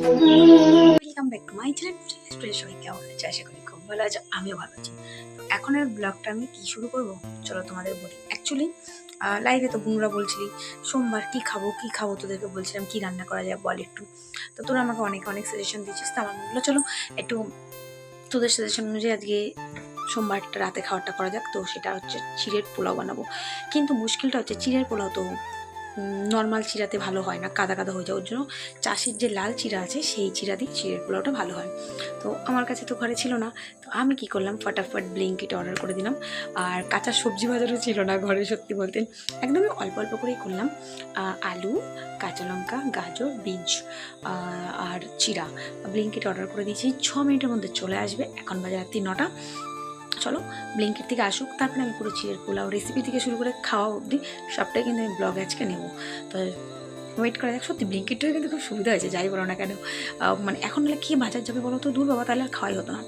Welcome back to my channel studio সবাই কেমন আছে? আশা করি খুব ভালো আছে, আমিও ভালো আছি। তো এখন আর ব্লগটা আমি কি শুরু করব? চলো তোমাদের বলি। অ্যাকচুয়ালি লাইভে তো বুনুরা বলছিলি, সোমবার কি খাব কি খাব তোদেরকে বলছিলাম, কি রান্না করা যায় বল একটু। তো তোরা আমাকে অনেক অনেক সাজেশন দিচ্ছিস তো আমার হলো চলো একটু তোদের সাজেশন অনুযায়ী আজকে সোমবারটা, রাতে খাবারটা করা যাক। তো সেটা হচ্ছে চিড়ের পোলাও বানাবো। কিন্তু মুশকিলটা হচ্ছে, চিড়ের পোলাও তো নর্মাল চিরাতে ভালো হয় না, কাদা কাদা হয়ে যায়। জন্য চাষের যে লাল চিরা আছে, সেই চিরা দিয়ে চিড়ের পোলাওটা ভালো হয়। তো আমার কাছে তো ঘরে ছিল না, তো আমি কি করলাম, ফটাফট ব্লিঙ্কিট অর্ডার করে দিলাম। আর কাঁচা সবজি বাজারও ছিল না ঘরে, সত্যি বলতে। একদমই অল্প অল্প করেই করলাম। আলু, কাঁচা লঙ্কা, গাজর, বীজ আর চিরা। ব্লিঙ্কিট অর্ডার করে দিয়েছি। ছ মিনিটের মধ্যে চলে আসবে। এখন বাজে রাত্রি নটা। চলো ব্লিঙ্কিট থেকে আসুক তারপরে আমি পুরো চিড়ের পোলাও রেসিপি থেকে শুরু করে খাওয়া অবধি সবটাই কিন্তু আমি ব্লগ আজকে নেব। তো ওয়েট করা যাক সত্যি ব্লিঙ্কিটটা কিন্তু খুব সুবিধা হয়েছে যাই বলো না কেন। মানে এখন হলে কে বাজার যাবে বলো তো? দূর বাবা তাহলে আর খাওয়াই হতো না।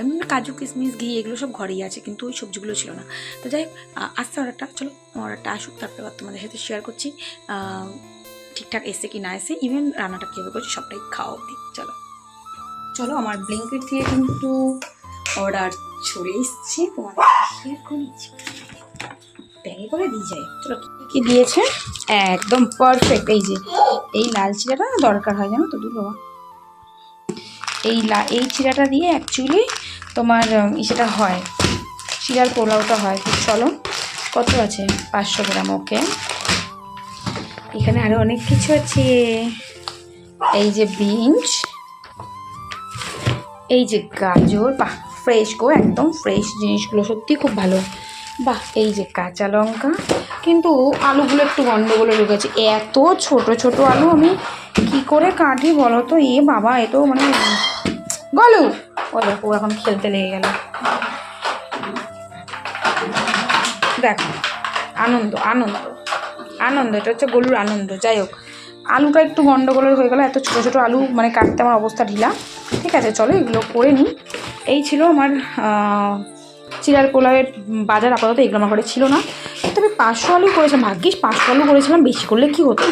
এমনি কাজু কিশমিশ ঘি এগুলো সব ঘরেই আছে কিন্তু ওই সবজিগুলো ছিল না। তো যাই হোক, আসছে অর্ডারটা চলো অর্ডারটা আসুক তারপরে তোমাদের সাথে শেয়ার করছি। ঠিকঠাক এসে কি না এসে ইভেন রান্নাটা কীভাবে করছি সবটাই খাওয়া অবধি চলো। চলো আমার ব্লিঙ্কিট থেকে কিন্তু অর্ডার চলে এসছে, তোমাদের দিয়ে যায় কি দিয়েছে? একদম পারফেক্ট এই যে, এই লাল চিরাটা দরকার হয়, জানো তো দূর বাবা? এই লা, এই চিরাটা দিয়ে অ্যাকচুয়ালি তোমার ইসেটা হয়। চিরার পোলাওটা হয়। চলো, কত আছে? পাঁচশো গ্রাম, ওকে। এখানে আরও অনেক কিছু আছে। এই যে বিনস, এই যে গাজর, বাহ ফ্রেশ গো, একদম ফ্রেশ জিনিসগুলো, সত্যি খুব ভালো। বাহ, এই যে কাঁচা লঙ্কা, কিন্তু আলুগুলো একটু গন্ডগোলে ঢুকেছে এত ছোট ছোট আলু আমি কি করে কাটি বলো তো? এ বাবা, এ তো মানে গলু। ও দেখো এখন খেলতে লেগে গেল। দেখো, আনন্দ আনন্দ। আনন্দ, এটা হচ্ছে গলুর আনন্দ, যাই হোক। আলুটা একটু গন্ডগোলের হয়ে গেল, এত ছোটো ছোটো আলু মানে কাটতে আমার অবস্থা ঢিলা। ঠিক আছে, চলো এগুলো করে নিই। এই ছিল আমার চিরার পোলাওয়ের বাজার আপাতত এগুলো আমার ঘরে ছিল না। তবে পাঁচশো আলু করেছিলাম, ভাগ্যিস পাঁচশো আলু করেছিলাম, বেশি করলে কি হতো?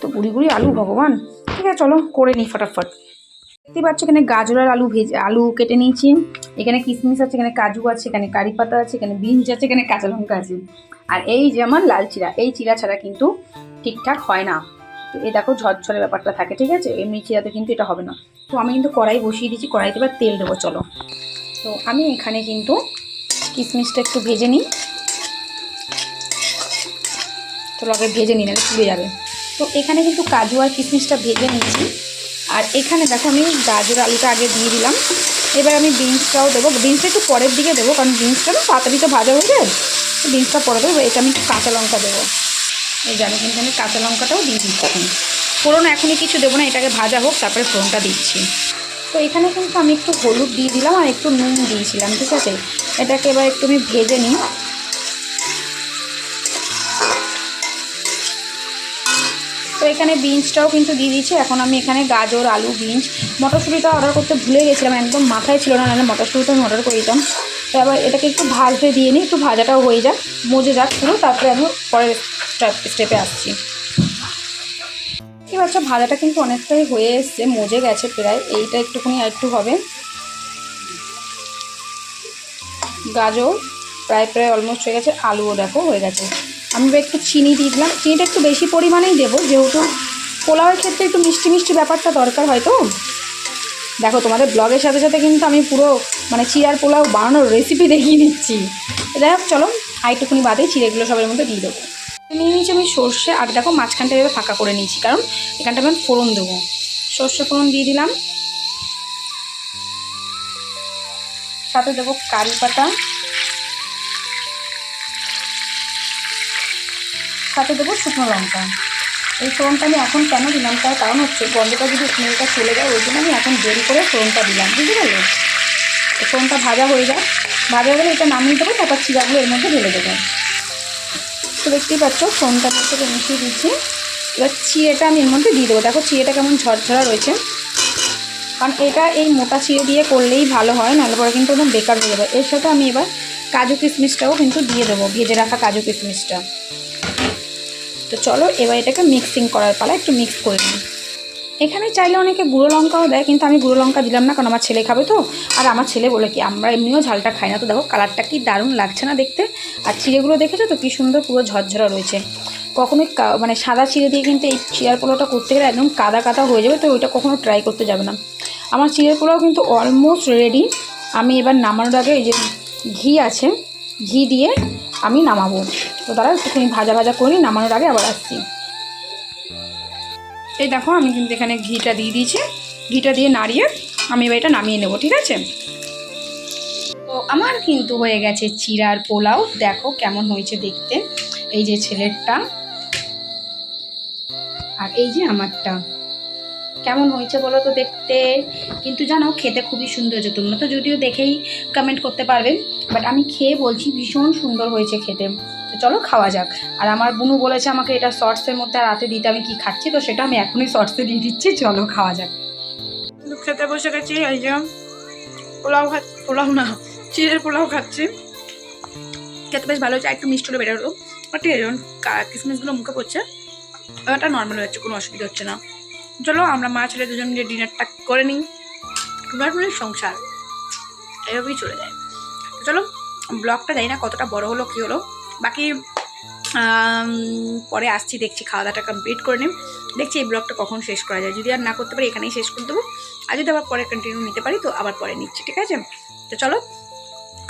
তো গুড়ি গুড়ি আলু, ভগবান। ঠিক আছে, চলো করে নিই ফটাফট। দেখতে পাচ্ছ এখানে গাজর আর আলু ভেজে, আলু কেটে নিয়েছি। এখানে কিশমিশ আছে, এখানে কাজু আছে, এখানে কারি পাতা আছে, এখানে বিনস আছে, এখানে কাঁচা লঙ্কা আছে। আর এই যে আমার লাল চিরা এই চিরা ছাড়া কিন্তু ঠিকঠাক হয় না। তো এই দেখো ঝরঝরে ব্যাপারটা থাকে, ঠিক আছে? এমনি চিরাতে কিন্তু এটা হবে না। তো আমি কিন্তু কড়াই বসিয়ে দিচ্ছি কড়াইতে এবার তেল দেবো, চলো। তো আমি এখানে কিন্তু কিশমিশটা একটু ভেজে নিই। তো আগে ভেজে নিই, নাহলে পুড়ে যাবে। তো এখানে কিন্তু কাজু আর কিশমিশটা ভেজে নিচ্ছি। আর এখানে দেখো আমি গাজর আলুটা আগে দিয়ে দিলাম। এবার আমি বিনসটাও দেবো। বিনসটা একটু পরের দিকে দেবো, কারণ বিনসটা না, তাড়াতাড়ি তো ভাজা হয়ে যায়। বিনসটা পরে দেবো এটা আমি একটু কাঁচা লঙ্কা দেবো। এই জানি কিন্তু আমি কাঁচা লঙ্কাটাও দিয়ে দিচ্ছি ফোড়ন এখনই কিছু দেবো না, এটাকে ভাজা হোক, তারপরে ফোড়নটা দিচ্ছি। তো এখানে কিন্তু আমি একটু হলুদ দিয়ে দিলাম আর একটু নুন দিয়েছিলাম, ঠিক আছে? এটাকে এবার একটু আমি ভেজে নিই। তো এখানে বিনসটাও কিন্তু দিয়ে দিয়েছি, এখন আমি এখানে গাজর, আলু, বিনস মটরশুঁটিটা অর্ডার করতে ভুলে গেছিলাম, একদম মাথায় ছিল না, নাহলে মটরশুঁটিটা আমি অর্ডার করে দিতাম এবার এটাকে একটু ভাজতে দিয়ে নিই, একটু ভাজাটাও হয়ে যাক, মজে যাক পুরো, তারপরে আমি পরের স্টেপে আসছি। এবার আচ্ছা ভাজাটা কিন্তু অনেকটাই হয়ে এসছে, মজে গেছে প্রায়, এইটা একটুখানি আর একটু হবে। গাজর, প্রায় প্রায় অলমোস্ট হয়ে গেছে, আলুও দেখো হয়ে গেছে। আমি একটু চিনি দিয়ে দিলাম, চিনিটা একটু বেশি পরিমাণেই দেবো, যেহেতু পোলাওয়ের ক্ষেত্রে একটু মিষ্টি মিষ্টি ব্যাপারটা দরকার হয় তো। দেখো, তোমাদের ব্লগের সাথে সাথে কিন্তু আমি পুরো মানে চিয়ার পোলাও বানানোর রেসিপি দেখিয়ে দিচ্ছি। যাই হোক চলো আইটুকুনি বাদে চিড়েগুলো সবের মধ্যে দিয়ে দেবো। নিয়ে নিয়েছি আমি সর্ষে, আর দেখো মাঝখানটা এভাবে ফাঁকা করে নিয়েছি, কারণ এখানটা আমি ফোড়ন দেবো। সর্ষে ফোড়ন দিয়ে দিলাম। সাথে দেবো কারি পাতা। সাথে দেবো শুকনো লঙ্কা। এই ফোড়নটা আমি এখন কেন দিলাম? তার কারণ হচ্ছে গন্ধটা যদি স্মেলটা চলে যায়, ওই জন্য আমি এখন দেরি করে ফোড়নটা দিলাম, বুঝতে পারলে? তো ফোড়নটা ভাজা হয়ে যায় ভাজা হয়ে এটা নামিয়ে দেবো, তারপর চিরাগুলো এর মধ্যে ঢেলে দেবো। তো দেখতেই পাচ্ছ, ফোনটা থেকে মিশিয়ে দিচ্ছি। এবার চিড়েটা আমি এর মধ্যে দিয়ে দেবো। দেখো চিড়েটা কেমন ঝরঝরা রয়েছে। কারণ এটা এই মোটা চিড়ে দিয়ে করলেই ভালো হয়, নাহলে পরে কিন্তু একদম বেকার হয়ে যাবে। এর সাথে আমি এবার কাজু কিশমিশটাও কিন্তু দিয়ে দেবো, ভেজে রাখা কাজু কিশমিশটা। তো চলো এবার এটাকে মিক্সিং করার পালা, একটু মিক্স করে নিই। এখানে চাইলে অনেকে গুঁড়ো লঙ্কাও দেয়, কিন্তু আমি গুঁড়ো লঙ্কা দিলাম না, কারণ আমার ছেলে খাবে তো। আর আমার ছেলে বলে কি, আমরা এমনিও ঝালটা খাই না। তো দেখো কালারটা কি দারুণ লাগছে না দেখতে। আর চিড়েগুলো দেখেছ তো, কি সুন্দর পুরো ঝরঝরা রয়েছে। কখনোই মানে সাদা চিড়ে দিয়ে কিন্তু এই চিড়ার পোলাওটা করতে গেলে একদম কাদা কাদা হয়ে যাবে, তো ওইটা কখনো ট্রাই করতে যাবে না। আমার চিড়ের পোলাও কিন্তু অলমোস্ট রেডি আমি এবার নামানোর আগে এই যে ঘি আছে, ঘি দিয়ে আমি নামাবো। তো তারা একটুখানি ভাজা ভাজা করে নামানোর আগে আবার আসছি। এই দেখো, আমি কিন্তু এখানে ঘিটা দিয়ে দিয়েছি। ঘিটা দিয়ে নাড়িয়ে আমি এবার এটা নামিয়ে নেব, ঠিক আছে? তো আমার কিন্তু হয়ে গেছে চিরার পোলাও। দেখো কেমন হয়েছে দেখতে। এই যে ছেলেরটা। আর এই যে আমারটা। কেমন হয়েছে বলো তো দেখতে? কিন্তু জানো, খেতে খুবই সুন্দর হয়েছে। তোমরা তো যদিও দেখেই কমেন্ট করতে পারবে বাট আমি খেয়ে বলছি ভীষণ সুন্দর হয়েছে খেতে। তো চলো খাওয়া যাক। আর আমার বুনু বলেছে আমাকে এটা শর্টসের মধ্যে রাতে দিতে। আমি কি খাচ্ছি? তো সেটা আমি এখনই শর্টসে দিয়ে দিচ্ছি। চলো খাওয়া যাক। খেতে বসে গেছি, এই যে পোলাও খা পোলাও না, চিড়ের পোলাও খাচ্ছি। খেতে বেশ ভালো আর একটু মিষ্টি হলে বেটার হতো। আর ঠিক আছে যখন কা- কিশমিশগুলো মুখে পড়ছে ওটা নর্মাল হচ্ছে কোনো অসুবিধা হচ্ছে না। চলো আমরা মা ছেলে দুজন মিলে ডিনারটা করে নিই। নর্মালি সংসার। এভাবেই চলে যায়। চলো, ব্লগটা জানি না কতটা বড় হলো, কী হলো। বাকি পরে আসছি, দেখছি খাওয়া দাওয়াটা কমপ্লিট করে নিই। দেখছি এই ব্লগটা কখন শেষ করা যায়। যদি আর না করতে পারি, এখানেই শেষ করে দেবো। আর যদি আবার পরে কন্টিনিউ নিতে পারি, তো আবার পরে নিচ্ছি, ঠিক আছে? তো চলো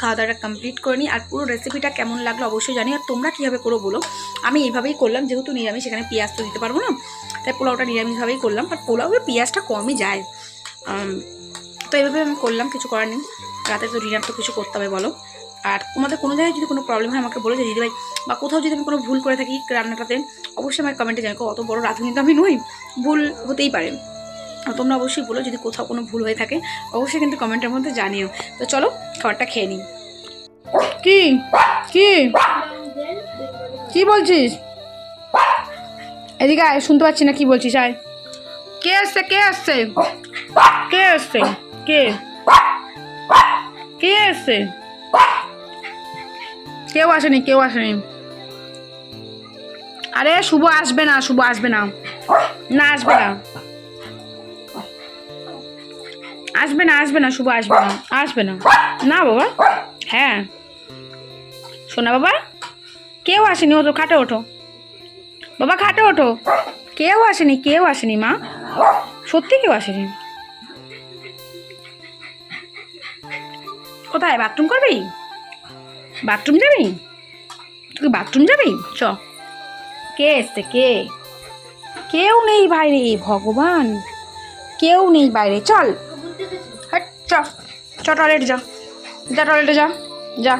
খাওয়া দাওয়াটা কমপ্লিট করে নিই আর পুরো রেসিপিটা কেমন লাগল অবশ্যই জানি আর তোমরা কীভাবে করো বলো? আমি এইভাবেই করলাম, যেহেতু নিরামিষ, এখানে পেঁয়াজ তো দিতে পারব না। তাই পোলাওটা নিরামিষভাবেই করলাম। আর পোলাওয়ের পেঁয়াজটা কমই যায়। তো এইভাবে আমি করলাম, কিছু করার নেই। রাতে তো ডিনার তো কিছু করতে হবে, বলো। আর তোমাদের কোনো জায়গায় যদি কোনো প্রবলেম হয় আমাকে বলো যে দিদিভাই বা কোথাও যদি আমি কোনো ভুল করে থাকি রান্নাটাতে, অবশ্যই আমার কমেন্টে জানাই অত বড় রাঁধুনি তো আমি নই। ভুল হতেই পারে। তোমরা অবশ্যই বলো যদি কোথাও কোনো ভুল হয়ে থাকে, অবশ্যই কিন্তু কমেন্টের মধ্যে জানিও। তো চলো, খাবারটা খেয়ে নিই। কি? কি? কি বলছিস? এদিকে আয়, শুনতে পাচ্ছি না কি বলছিস, আয়। কে আসছে কে আসছে? কে আসছে? কে? কে আসছে? কেউ আসেনি কেউ আসেনি। আরে শুভ আসবে না, শুভ আসবে না। না, আসবে না। আসবে না আসবে না, শুভ আসবে না আসবে না। না বাবা হ্যাঁ। শোনা বাবা, কেউ আসেনি, ওঠো, খাটে ওঠো। বাবা, খাটে ওঠো। কেউ আসেনি কেউ আসেনি, মা। সত্যি কেউ আসেনি। কোথায় বাথরুম করবি? বাথরুম যাবি? তুই বাথরুম যাবি? চ। কে এসছে, কে? কেউ নেই বাইরে ভগবান। কেউ নেই বাইরে, চল। চ টয়লেট যা যা টয়লেটে যা যা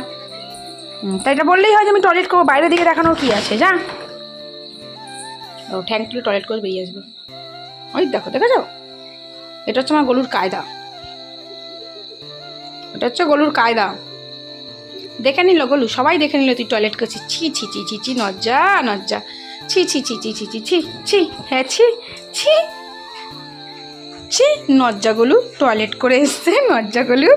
তাই এটা বললেই হয় যে আমি টয়লেট করব বাইরের দিকে দেখানোর কী আছে যা ও ঠ্যাং তুলে টয়লেট করে বেরিয়ে আসবে ওই দেখো দেখেছ এটা হচ্ছে আমার গলুর কায়দা এটা হচ্ছে গলুর কায়দা দেখে নিল গলু সবাই দেখে নিল তুই টয়লেট করছিস ছি ছি ছি ছি ছি নজ্জা নজ্জা ছি ছি ছি ছি ছি ছি ছি ছি হ্যাঁ ছি ছি হচ্ছে নজ্জাগুলো টয়লেট করে এসছে নজ্জাগুলো